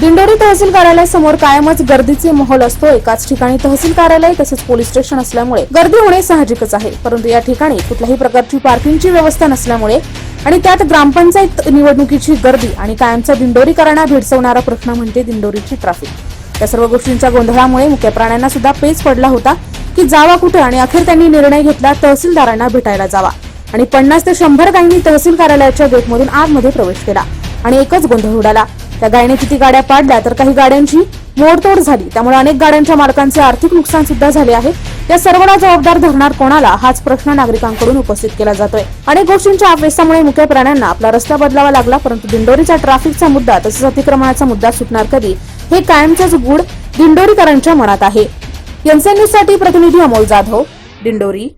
दिंडोरी तहसील कार्यालयासमोर कायमच गर्दीचे माहोल असतो एकाच ठिकाणी तहसील कार्यालय तसेच पोलीस स्टेशन असल्यामुळे गर्दी होणे साहजिकच आहे. परंतु या ठिकाणी कुठल्याही प्रकारची पार्किंगची व्यवस्था नसल्यामुळे आणि त्यात ग्रामपंचायत निवडणुकीची गर्दी आणि कायमचा दिंडोरीकरांना भेडसवणारा प्रश्न म्हणजे दिंडोरीची ट्रॅफिक या सर्व गोष्टींच्या गोंधळामुळे मुख्य प्राण्यांना सुद्धा पेच पडला होता की जावा कुठे आणि अखेर त्यांनी निर्णय घेतला तहसीलदारांना भेटायला जावा. आणि पन्नास ते शंभर गायींनी तहसील कार्यालयाच्या गेटमधून आतमध्ये प्रवेश केला आणि एकच गोंधळ उडाला. त्या गायीने किती गाड्या पाडल्या तर काही गाड्यांची मोडतोड झाली. त्यामुळे अनेक गाड्यांच्या मालकांचे आर्थिक नुकसान सुद्धा झाले आहे. या सर्वांना जबाबदार धरणार कोणाला? हाच प्रश्न नागरिकांकडून उपस्थित केला जातोय. अनेक गोष्टींच्या अपेक्षामुळे मुख्य प्राण्यांना आपला रस्ता बदलावा लागला परंतु दिंडोरीचा ट्रॅफिकचा मुद्दा तसेच अतिक्रमणाचा मुद्दा सुटणार कधी? हे कायमचाच गुढ दिंडोरीकरांच्या मनात आहे. एनसीएन न्यूजसाठी प्रतिनिधी अमोल जाधव दिंडोरी.